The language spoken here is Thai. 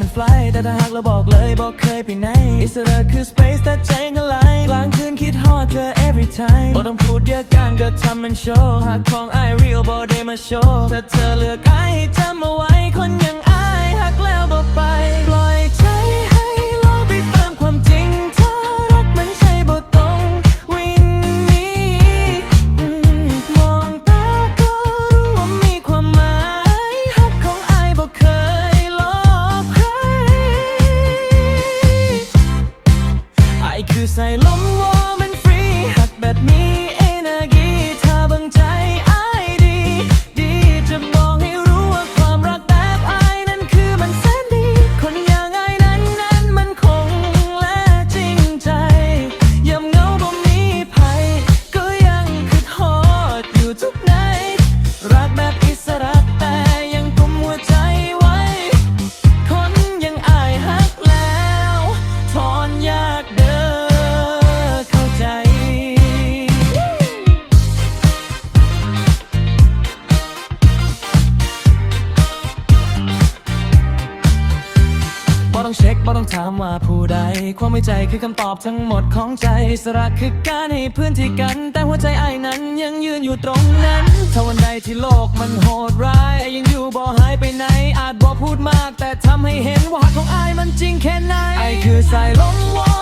มันฟลายแต่ถ้าหากเราบอกเลยบอกเคยไปไหนอิสระคือ space แต่ใจก็ไหลกลางคืนคิดฮอดเธอ every time บ่ต้องพูดเยอะกันก็ทำมันโชว์หากของอาย real บ่ได้มาโชว์ถ้าเธอเลือกไอให้จำเอาไว้คนอย่างอ ช็คบ่ต้องถามว่าผู้ใด ความไม่ใจคือคำตอบทั้งหมดของใจสระคือการให้พื้นที่กัน แต่หัวใจไอ้นั้นยังยืนอยู่ตรงนั้นถ้าวันใดที่โลกมันโหดร้ายยังอยู่บ่หายไปไหน อาจบ่พูดมาก แต่ทำให้เห็นว่าหักของไอ้มันจริงแค่ไหนไอ้คือสายลมวอ